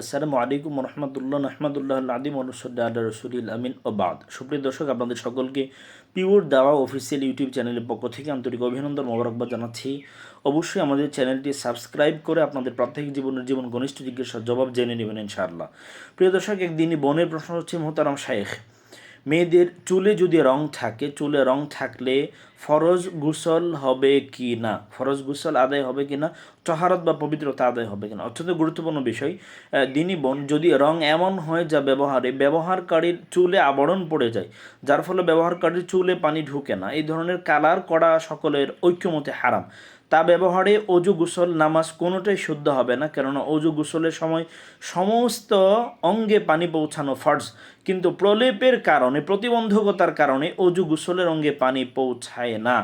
আসসালামু আলাইকুম রহমতুল্লাহ রহমতুল্লাহ আদিম আল্লাহ রসুলিল আমিন ও বাদ। সুপ্রিয় দর্শক, আপনাদের সকলকে পিওর দাওয়া অফিসিয়াল ইউটিউব চ্যানেলের পক্ষ থেকে আন্তরিক অভিনন্দন, মোবারকবাদ জানাচ্ছি। অবশ্যই আমাদের চ্যানেলটি সাবস্ক্রাইব করে আপনাদের প্রত্যেক জীবনের জীবন ঘনিষ্ঠ জিজ্ঞাসার জবাব জেনে নেবেন ইনশাআল্লাহ। প্রিয় দর্শক, একদিনই বনের প্রশ্ন হচ্ছে, মোহতারাম শায়েখ, মেয়েদের চুলে যদি রং থাকে, চুলে রং থাকলে ফরজ গুসল হবে কি না? ফরজ গুসল আদায় হবে কি না? চহারত বা পবিত্রতা আদায় হবে কিনা? অত্যন্ত গুরুত্বপূর্ণ বিষয়। দিনই বোন, যদি রং এমন হয় যা ব্যবহারে, ব্যবহারকারীর চুলে আবরণ পড়ে যায়, যার ফলে ব্যবহারকারীর চুলে পানি ঢুকে না। এই ধরনের কালার করা সকলের ঐক্যমতে হারাম। তা ব্যবহারে অজু গোসল, নামাজ কোনোটাই শুদ্ধ হবে না, কেননা অজু গোসলের সময় সমস্ত অঙ্গে পানি পৌঁছানো ফার্জ। কিন্তু প্রলেপের কারণে, প্রতিবন্ধকতার কারণে অজু গোসলের অঙ্গে পানি পৌঁছায় না।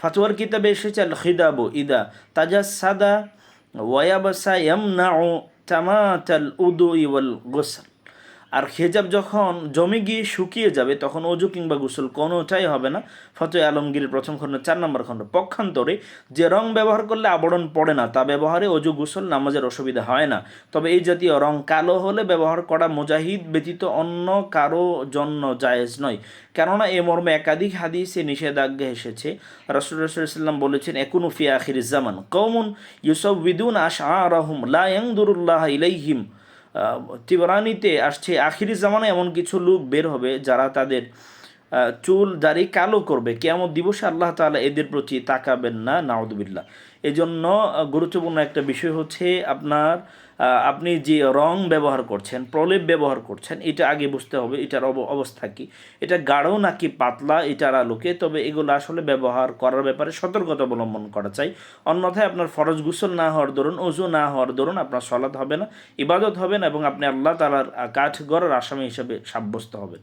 ফাতুয়ার কিতাবে এসেছে আল খিদাবু ইদা তাজা সাদা ওয়াবাসা ইয়ামনাউ তামাতাল উদু ইওয়াল গোসল আর খেজাব যখন জমে গিয়ে শুকিয়ে যাবে, তখন অজু কিংবা গোসল কোনোটাই হবে না। ফতোয় আলমগীরের প্রথম খণ্ড চার নম্বর খণ্ড। পক্ষান্তরে যে রং ব্যবহার করলে আবরণ পড়ে না, তা ব্যবহারে অজু গোসল নামাজের অসুবিধা হয় না। তবে এই জাতীয় রং কালো হলে ব্যবহার করা মুজাহিদ ব্যতীত অন্য কারও জন্য জায়েজ নয়। কেননা এ মর্মে একাধিক হাদিসে নিষেধাজ্ঞা এসেছে। রসুল রসুলাম বলেছেন, একুনু ফি আখির জামান। কৌমুন ইউসফ বিদুন আশ আহম লা ইয়াংদুরুল্লাহ ইলাইহিম। তিবরানিতে আসছে। আখিরি জামানে এমন কিছু লোক বের হবে যারা তাদের চুল দাড়ি কালো করবে। কেমন দিবসে আল্লাহ তালা এদের প্রতি তাকাবেন না নাউদুবিল্লাহ এজন্য গুরুত্বপূর্ণ একটা বিষয় হচ্ছে আপনার আপনি যে রং ব্যবহার করছেন, প্রলেপ ব্যবহার করছেন, এটা আগে বুঝতে হবে, এটার অব- অবস্থা কি। এটা গাঢ় নাকি পাতলা এটার আলোকে, তবে এগুলো আসলে ব্যবহার করার ব্যাপারে সতর্কতা অবলম্বন করা চাই। অন্যথায় আপনার ফরজ গুসল না হওয়ার দরুন, অজু না হওয়ার দরুন আপনার সলাৎ হবে না, ইবাদত হবে না, এবং আপনি আল্লাহ তালার কাঠ গড়ার আসামি হিসেবে সাব্যস্ত হবেন।